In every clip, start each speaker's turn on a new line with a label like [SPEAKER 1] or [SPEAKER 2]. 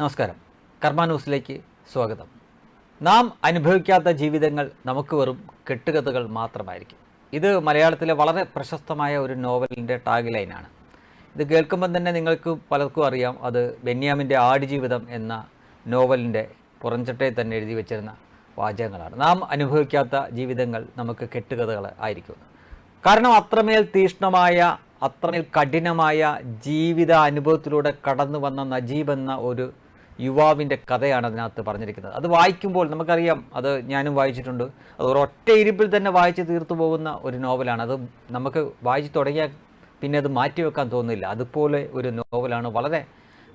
[SPEAKER 1] നമസ്കാരം. കർമ്മ ന്യൂസിലേക്ക് സ്വാഗതം. നാം അനുഭവിക്കാത്ത ജീവിതങ്ങൾ നമുക്ക് വെറും കെട്ടുകഥകൾ മാത്രമായിരിക്കും. ഇത് മലയാളത്തിലെ വളരെ പ്രശസ്തമായ ഒരു നോവലിന്റെ ടാഗ് ലൈനാണ് ഇത് കേൾക്കുമ്പം തന്നെ നിങ്ങൾക്ക് പലർക്കും അറിയാം അത് ബെന്യാമിന്റെ ആടുജീവിതം എന്ന നോവലിന്റെ പുറഞ്ചട്ടയിൽ തന്നെ എഴുതി വെച്ചിരുന്ന വാചകങ്ങളാണ്. നാം അനുഭവിക്കാത്ത ജീവിതങ്ങൾ നമുക്ക് കെട്ടുകഥകൾ ആയിരിക്കും. കാരണം അത്രമേൽ തീഷ്ണമായ അത്രമേൽ കഠിനമായ ജീവിത അനുഭവത്തിലൂടെ കടന്നു വന്ന നജീബ് എന്ന ഒരു യുവാവിന്റെ കഥയാണ് അതിനകത്ത് പറഞ്ഞിരിക്കുന്നത്. അത് വായിക്കുമ്പോൾ നമുക്കറിയാം അത് ഞാനും വായിച്ചിട്ടുണ്ട്. അത് ഒരൊറ്റ ഇരിപ്പിൽ തന്നെ വായിച്ച് തീർത്തു പോകുന്ന ഒരു നോവലാണ്. അത് നമുക്ക് വായിച്ച് തുടങ്ങിയാൽ പിന്നെ അത് മാറ്റിവെക്കാൻ തോന്നുന്നില്ല അതുപോലെ ഒരു നോവലാണ്. വളരെ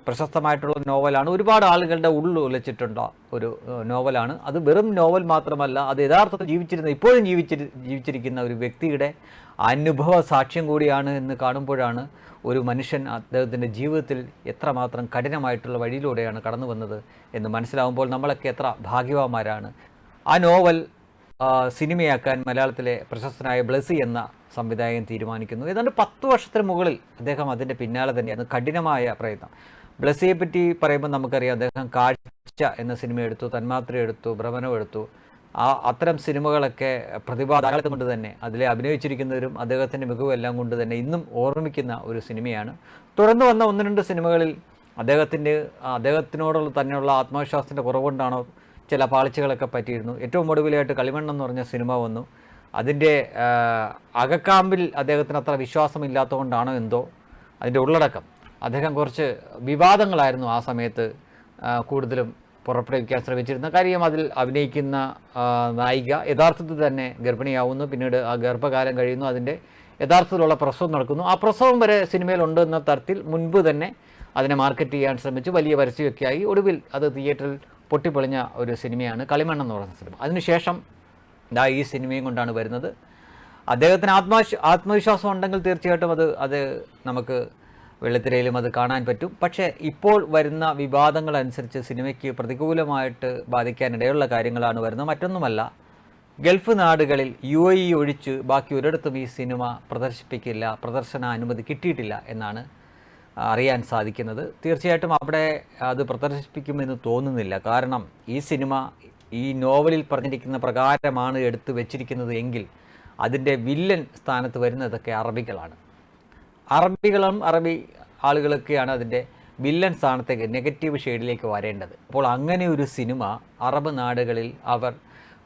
[SPEAKER 1] പ്രശസ്തമായിട്ടുള്ള നോവലാണ്. ഒരുപാട് ആളുകളുടെ ഉള്ളിൽ ഒളിച്ചിട്ടുള്ള ഒരു നോവലാണ്. അത് വെറും നോവൽ മാത്രമല്ല അത് യഥാർത്ഥത്തിൽ ജീവിച്ചിരുന്ന ഇപ്പോഴും ജീവിച്ചിരി ജീവിച്ചിരിക്കുന്ന ഒരു വ്യക്തിയുടെ അനുഭവ സാക്ഷ്യം കൂടിയാണ് എന്ന് കാണുമ്പോഴാണ് ഒരു മനുഷ്യൻ അദ്ദേഹത്തിന്റെ ജീവിതത്തിൽ എത്രമാത്രം കഠിനമായിട്ടുള്ള വഴിയിലൂടെയാണ് കടന്നു വന്നത് എന്ന് മനസ്സിലാവുമ്പോൾ നമ്മളൊക്കെ എത്ര ഭാഗ്യവാന്മാരാണ്. ആ നോവൽ സിനിമയാക്കാൻ മലയാളത്തിലെ പ്രശസ്തനായ ബ്ലസി എന്ന സംവിധായകൻ തീരുമാനിക്കുന്നു. ഏതാണ്ട് പത്ത് വർഷത്തിന് മുകളിൽ അദ്ദേഹം അതിന്റെ പിന്നാലെ തന്നെയാണ് കഠിനമായ പ്രയത്നം. ബ്ലസിയെ പറ്റി പറയുമ്പോൾ നമുക്കറിയാം അദ്ദേഹം കാഴ്ച എന്ന സിനിമ എടുത്തു തന്മാത്ര എടുത്തു ഭ്രമണം എടുത്തു. ആ അത്തരം സിനിമകളൊക്കെ പ്രതിഭാധാരത്തെ കൊണ്ട് തന്നെ അതിലെ അഭിനയിച്ചിരിക്കുന്നവരും അദ്ദേഹത്തിന്റെ മികവും എല്ലാം കൊണ്ട് തന്നെ ഇന്നും ഓർമ്മിക്കുന്ന ഒരു സിനിമയാണ്. തുടർന്ന് വന്ന ഒന്ന് രണ്ട് സിനിമകളിൽ അദ്ദേഹത്തിന്റെ അദ്ദേഹത്തിനോടുള്ള തന്നെയുള്ള ആത്മവിശ്വാസത്തിന്റെ കുറവുകൊണ്ടാണോ ചില പാളിച്ചകളൊക്കെ പറ്റിയിരുന്നു. ഏറ്റവും ഒടുവിലായിട്ട് കളിമണ്ണം എന്ന് പറഞ്ഞ സിനിമ വന്നു. അതിന്റെ അകക്കാമ്പിൽ അദ്ദേഹത്തിന് അത്ര വിശ്വാസമില്ലാത്തതുകൊണ്ടാണോ എന്തോ അതിന്റെ ഉള്ളടക്കം. അദ്ദേഹം കുറച്ച് വിവാദങ്ങളായിരുന്നു ആ സമയത്ത് കൂടുതലും പുറപ്പെടുവിക്കാൻ ശ്രമിച്ചിരുന്ന കാര്യം അതിൽ അഭിനയിക്കുന്ന നായിക യഥാർത്ഥത്തിൽ തന്നെ ഗർഭിണിയാവുന്നു. പിന്നീട് ആ ഗർഭകാലം കഴിയുന്നു. അതിന്റെ യഥാർത്ഥത്തിലുള്ള പ്രസവം നടക്കുന്നു. ആ പ്രസവം വരെ സിനിമയിലുണ്ട് എന്ന തരത്തിൽ മുൻപ് തന്നെ അതിനെ മാർക്കറ്റ് ചെയ്യാൻ ശ്രമിച്ചു. വലിയ പരസ്യമൊക്കെ ആയി ഒടുവിൽ അത് തിയേറ്ററിൽ പൊട്ടിപ്പൊളിഞ്ഞ ഒരു സിനിമയാണ് കളിമണ്ണ് എന്ന് പറയുന്ന സിനിമ. അതിനുശേഷം ദാ ഈ സിനിമയും കൊണ്ടാണ് വരുന്നത്. അദ്ദേഹത്തിന് ആത്മവിശ്വ ആത്മവിശ്വാസം ഉണ്ടെങ്കിൽ തീർച്ചയായിട്ടും അത് അത് നമുക്ക് വെള്ളിത്തിരയിലും അത് കാണാൻ പറ്റും. പക്ഷേ ഇപ്പോൾ വരുന്ന വിവാദങ്ങൾ അനുസരിച്ച് സിനിമയ്ക്ക് പ്രതികൂലമായിട്ട് ബാധിക്കാനിടയുള്ള കാര്യങ്ങളാണ് വരുന്നത്. മറ്റൊന്നുമല്ല ഗൾഫ് നാടുകളിൽ യു എ ഇ ഒഴിച്ച് ബാക്കി ഒരിടത്തും ഈ സിനിമ പ്രദർശിപ്പിക്കില്ല പ്രദർശന അനുമതി കിട്ടിയിട്ടില്ല എന്നാണ് അറിയാൻ സാധിക്കുന്നത്. തീർച്ചയായിട്ടും അവിടെ അത് പ്രദർശിപ്പിക്കുമെന്ന് തോന്നുന്നില്ല. കാരണം ഈ സിനിമ ഈ നോവലിൽ പറഞ്ഞിരിക്കുന്ന പ്രകാരമാണ് എടുത്തു വെച്ചിരിക്കുന്നത് എങ്കിൽ അതിന്റെ വില്ലൻ സ്ഥാനത്ത് വരുന്നതൊക്കെ അറബികളാണ്. അറബികളും അറബി ആളുകളൊക്കെയാണ് അതിന്റെ വില്ലൻ സ്ഥാനത്തേക്ക് നെഗറ്റീവ് ഷെയ്ഡിലേക്ക് വരേണ്ടത്. അപ്പോൾ അങ്ങനെ ഒരു സിനിമ അറബ് നാടുകളിൽ അവർ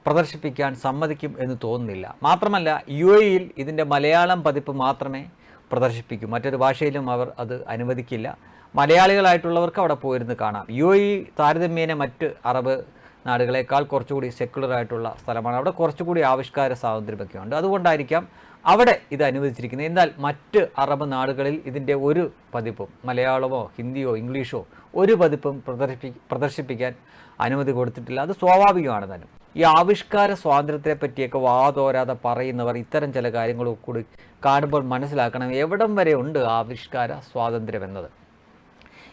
[SPEAKER 1] പ്രദർശിപ്പിക്കാൻ സമ്മതിക്കും എന്ന് തോന്നുന്നില്ല. മാത്രമല്ല യു എയിൽ ഇതിന്റെ മലയാളം പതിപ്പ് മാത്രമേ പ്രദർശിപ്പിക്കൂ. മറ്റൊരു ഭാഷയിലും അവർ അത് അനുവദിക്കില്ല. മലയാളികളായിട്ടുള്ളവർക്ക് അവിടെ പോയിരുന്ന് കാണാം. യു എ താരതമ്യേന മറ്റ് അറബ് നാടുകളെക്കാൾ കുറച്ചുകൂടി സെക്കുലർ ആയിട്ടുള്ള സ്ഥലമാണ്. അവിടെ കുറച്ചുകൂടി ആവിഷ്കാര സ്വാതന്ത്ര്യമൊക്കെ ഉണ്ട് അതുകൊണ്ടായിരിക്കാം അവിടെ ഇത് അനുവദിച്ചിരിക്കുന്നത്. എന്നാൽ മറ്റ് അറബ് നാടുകളിൽ ഇതിന്റെ ഒരു പതിപ്പും മലയാളമോ ഹിന്ദിയോ ഇംഗ്ലീഷോ ഒരു പതിപ്പും പ്രദർശിപ്പി പ്രദർശിപ്പിക്കാൻ അനുമതി കൊടുത്തിട്ടില്ല. അത് സ്വാഭാവികമാണ് തന്നെ. ഈ ആവിഷ്കാര സ്വാതന്ത്ര്യത്തെ പറ്റിയൊക്കെ വാതോരാതെ പറയുന്നവർ ഇത്തരം ചില കാര്യങ്ങൾ കൂടി കാണുമ്പോൾ മനസ്സിലാക്കണം എവിടം വരെ ഉണ്ട് ആവിഷ്കാര സ്വാതന്ത്ര്യം എന്നത്.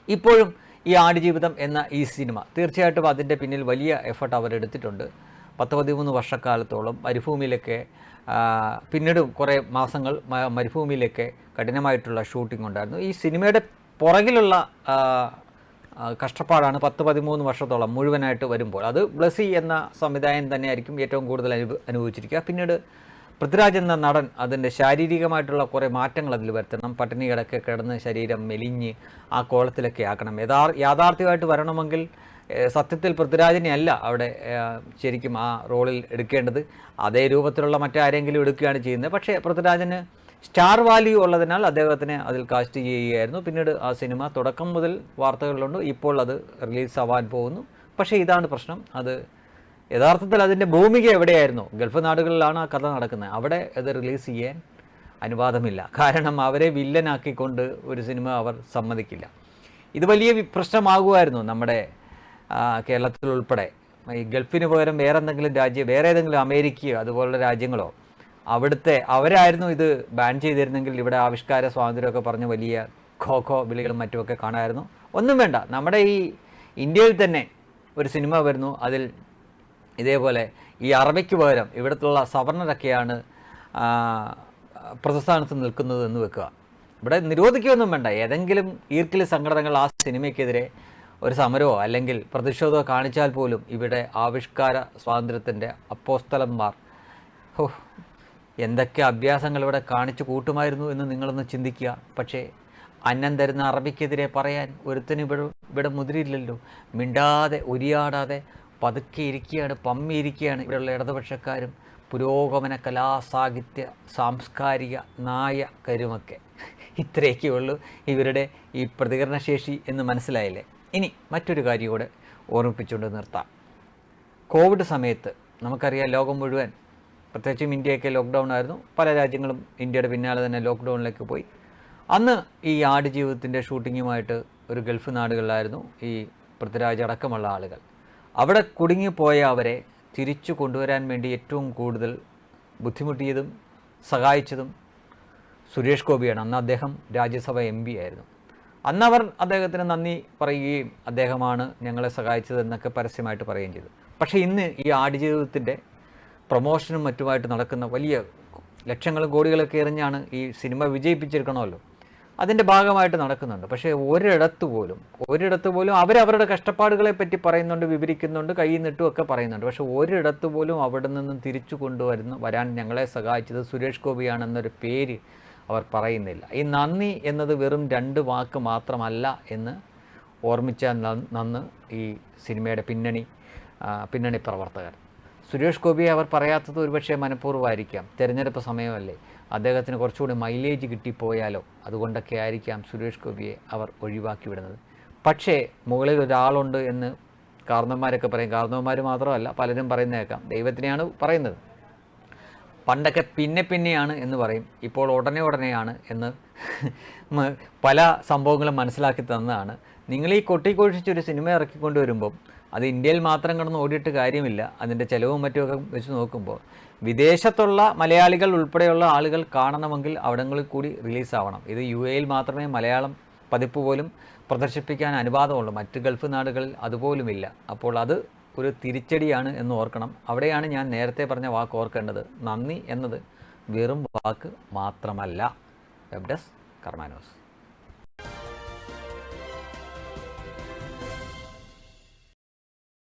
[SPEAKER 1] ഇപ്പോഴും ഈ ആടുജീവിതം എന്ന ഈ സിനിമ തീർച്ചയായിട്ടും അതിന്റെ പിന്നിൽ വലിയ എഫർട്ട് അവരെടുത്തിട്ടുണ്ട്. പത്ത് പതിമൂന്ന് വർഷക്കാലത്തോളം മരുഭൂമിയിലൊക്കെ പിന്നീടും കുറേ മാസങ്ങൾ മരുഭൂമിയിലൊക്കെ കഠിനമായിട്ടുള്ള ഷൂട്ടിംഗ് ഉണ്ടായിരുന്നു. ഈ സിനിമയുടെ പുറകിലുള്ള കഷ്ടപ്പാടാണ് പത്ത് പതിമൂന്ന് വർഷത്തോളം മുഴുവനായിട്ട് വരുമ്പോൾ. അത് ബ്ലസി എന്ന സംവിധായകൻ തന്നെയായിരിക്കും ഏറ്റവും കൂടുതൽ അനുഭവിച്ചിരിക്കുക. പിന്നീട് പൃഥ്വിരാജ് എന്ന നടൻ അതിന്റെ ശാരീരികമായിട്ടുള്ള കുറേ മാറ്റങ്ങൾ അതിൽ വരുത്തണം പട്ടിണി കിടക്കെ കിടന്ന് ശരീരം മെലിഞ്ഞ് ആ കോളത്തിലൊക്കെ ആക്കണം. യഥാർ യാഥാർത്ഥ്യമായിട്ട് വരണമെങ്കിൽ സത്യത്തിൽ പൃഥ്വിരാജിനെ അല്ല അവിടെ ശരിക്കും ആ റോളിൽ എടുക്കേണ്ടത്. അതേ രൂപത്തിലുള്ള മറ്റാരെങ്കിലും എടുക്കുകയാണ് ചെയ്യുന്നത്. പക്ഷേ പൃഥ്വിരാജിന് സ്റ്റാർ വാല്യൂ ഉള്ളതിനാൽ അദ്ദേഹത്തിനെ അതിൽ കാസ്റ്റ് ചെയ്യുകയായിരുന്നു. പിന്നീട് ആ സിനിമ തുടക്കം മുതൽ വാർത്തകളിലുണ്ട്. ഇപ്പോൾ അത് റിലീസ് ആവാൻ പോകുന്നു. പക്ഷേ ഇതാണ് പ്രശ്നം. അത് യഥാർത്ഥത്തിൽ അതിന്റെ ഭൂമിക എവിടെയായിരുന്നു? ഗൾഫ് നാടുകളിലാണ് ആ കഥ നടക്കുന്നത്. അവിടെ അത് റിലീസ് ചെയ്യാൻ അനുവാദമില്ല. കാരണം അവരെ വില്ലനാക്കിക്കൊണ്ട് ഒരു സിനിമ അവർ സമ്മതിക്കില്ല. ഇത് വലിയ പ്രശ്നമാകുമായിരുന്നു നമ്മുടെ കേരളത്തിൽ കേരളത്തിലുൾപ്പെടെ ഈ ഗൾഫിന് പകരം വേറെ എന്തെങ്കിലും രാജ്യം വേറെ ഏതെങ്കിലും അമേരിക്കയോ അതുപോലുള്ള രാജ്യങ്ങളോ അവിടുത്തെ അവരായിരുന്നു ഇത് ബാൻ ചെയ്തിരുന്നെങ്കിൽ ഇവിടെ ആവിഷ്കാര സ്വാതന്ത്ര്യമൊക്കെ പറഞ്ഞ് വലിയ ഖോ ഖോ വിളികളും മറ്റുമൊക്കെ കാണാമായിരുന്നു. ഒന്നും വേണ്ട. നമ്മുടെ ഈ ഇന്ത്യയിൽ തന്നെ ഒരു സിനിമ വരുന്നു. അതിൽ ഇതേപോലെ ഈ അറബിക്ക് പകരം ഇവിടത്തുള്ള സവർണരൊക്കെയാണ് പ്രസ്ഥാനത്ത് നിൽക്കുന്നത് എന്ന് വെക്കുക. ഇവിടെ നിരോധിക്കുകയൊന്നും വേണ്ട. ഏതെങ്കിലും ഈർക്കിലി സംഘടനകൾ ആ സിനിമയ്ക്കെതിരെ ഒരു സമരമോ അല്ലെങ്കിൽ പ്രതിഷേധമോ കാണിച്ചാൽ പോലും ഇവിടെ ആവിഷ്കാര സ്വാതന്ത്ര്യത്തിന്റെ അപ്പോസ്തലന്മാർ ഓ എന്തൊക്കെ അഭ്യാസങ്ങൾ ഇവിടെ കാണിച്ചു കൂട്ടുമായിരുന്നു എന്ന് നിങ്ങളൊന്ന് ചിന്തിക്കുക. പക്ഷേ അന്നം തരുന്ന അറബിക്കെതിരെ പറയാൻ ഒരുത്തനും ഇവിടെ ഇവിടെ മുതിരില്ലല്ലോ. മിണ്ടാതെ ഉരിയാടാതെ പതുക്കെ ഇരിക്കുകയാണ് പമ്മിയിരിക്കുകയാണ് ഇവിടെയുള്ള ഇടതുപക്ഷക്കാരും പുരോഗമന കലാസാഹിത്യ സാംസ്കാരിക നായ കരുമൊക്കെ. ഇത്രയൊക്കെ ഉള്ളൂ ഇവരുടെ ഈ പ്രതികരണശേഷി എന്ന് മനസ്സിലായില്ലേ? ഇനി മറ്റൊരു കാര്യം കൂടെ ഓർമ്മിപ്പിച്ചുകൊണ്ട് നിർത്താം. കോവിഡ് സമയത്ത് നമുക്കറിയാം ലോകം മുഴുവൻ പ്രത്യേകിച്ചും ഇന്ത്യയൊക്കെ ലോക്ക്ഡൗൺ ആയിരുന്നു. പല രാജ്യങ്ങളും ഇന്ത്യയുടെ പിന്നാലെ തന്നെ ലോക്ക്ഡൗണിലേക്ക് പോയി. അന്ന് ഈ ആടുജീവിതത്തിന്റെ ഷൂട്ടിങ്ങുമായിട്ട് ഒരു ഗൾഫ് നാടുകളിലായിരുന്നു ഈ പൃഥ്വിരാജ് അടക്കമുള്ള ആളുകൾ. അവിടെ കുടുങ്ങിപ്പോയ അവരെ തിരിച്ചു കൊണ്ടുവരാൻ വേണ്ടി ഏറ്റവും കൂടുതൽ ബുദ്ധിമുട്ടിയതും സഹായിച്ചതും സുരേഷ് ഗോപിയാണ്. അന്ന് അദ്ദേഹം രാജ്യസഭ എം പി ആയിരുന്നു. അന്നവർ അദ്ദേഹത്തിന് നന്ദി പറയുകയും അദ്ദേഹമാണ് ഞങ്ങളെ സഹായിച്ചത് എന്നൊക്കെ പരസ്യമായിട്ട് പറയുകയും ചെയ്തു. പക്ഷേ ഇന്ന് ഈ ആടുജീവിതത്തിന്റെ പ്രൊമോഷനും മറ്റുമായിട്ട് നടക്കുന്ന വലിയ ലക്ഷങ്ങളും കോടികളൊക്കെ എറിഞ്ഞാണ് ഈ സിനിമ വിജയിപ്പിച്ചെടുക്കണമല്ലോ. അതിന്റെ ഭാഗമായിട്ട് നടക്കുന്നുണ്ട്. പക്ഷേ ഒരിടത്ത് പോലും ഒരിടത്ത് പോലും അവരവരുടെ കഷ്ടപ്പാടുകളെ പറ്റി പറയുന്നുണ്ട് വിവരിക്കുന്നുണ്ട് കൈ നിട്ടും ഒക്കെ പറയുന്നുണ്ട്. പക്ഷേ ഒരിടത്ത് പോലും അവിടെ നിന്നും തിരിച്ചു കൊണ്ടുവരുന്ന വരാൻ ഞങ്ങളെ സഹായിച്ചത് സുരേഷ് ഗോപിയാണെന്നൊരു പേര് അവർ പറയുന്നില്ല. ഈ നന്ദി എന്നത് വെറും രണ്ട് വാക്ക് മാത്രമല്ല എന്ന് ഓർമ്മിച്ച നന്ന് ഈ സിനിമയുടെ പിന്നണി പിന്നണി പ്രവർത്തകർ സുരേഷ് ഗോപിയെ അവർ പറയാത്തത് ഒരുപക്ഷെ മനഃപൂർവമായിരിക്കാം. തിരഞ്ഞെടുപ്പ് സമയമല്ലേ. അദ്ദേഹത്തിന് കുറച്ചുകൂടി മൈലേജ് കിട്ടിപ്പോയാലോ? അതുകൊണ്ടൊക്കെ ആയിരിക്കാം സുരേഷ് ഗോപിയെ അവർ ഒഴിവാക്കി വിടുന്നത്. പക്ഷേ മുകളിൽ ഒരാളുണ്ട് എന്ന് കാർന്നവന്മാരൊക്കെ പറയും. കാർന്നവന്മാർ മാത്രമല്ല പലരും പറയുന്നേക്കാം. ദൈവത്തിനെയാണ് പറയുന്നത്. പണ്ടൊക്കെ പിന്നെ പിന്നെയാണ് എന്ന് പറയും. ഇപ്പോൾ ഉടനെ ഉടനെയാണ് എന്ന് പല സംഭവങ്ങളും മനസ്സിലാക്കി തന്നതാണ്. നിങ്ങൾ ഈ കൊട്ടിക്കൊഴിച്ചൊരു സിനിമ ഇറക്കിക്കൊണ്ട് വരുമ്പം അത് ഇന്ത്യയിൽ മാത്രം കിടന്ന് ഓടിയിട്ട് കാര്യമില്ല. അതിന്റെ ചിലവും മറ്റുമൊക്കെ വെച്ച് നോക്കുമ്പോൾ വിദേശത്തുള്ള മലയാളികൾ ഉൾപ്പെടെയുള്ള ആളുകൾ കാണണമെങ്കിൽ അവിടങ്ങളിൽ കൂടി റിലീസാവണം. ഇത് യു എയിൽ മാത്രമേ മലയാളം പതിപ്പ് പോലും പ്രദർശിപ്പിക്കാൻ അനുവാദമുള്ളൂ. മറ്റ് ഗൾഫ് നാടുകളിൽ അതുപോലുമില്ല. അപ്പോൾ അത് ഒരു തിരിച്ചടിയാണ് എന്ന് ഓർക്കണം. അവിടെയാണ് ഞാൻ നേരത്തെ പറഞ്ഞ വാക്ക് ഓർക്കേണ്ടത്. നന്ദി എന്നത് വെറും വാക്ക് മാത്രമല്ല. Web desk കർമാനോസ്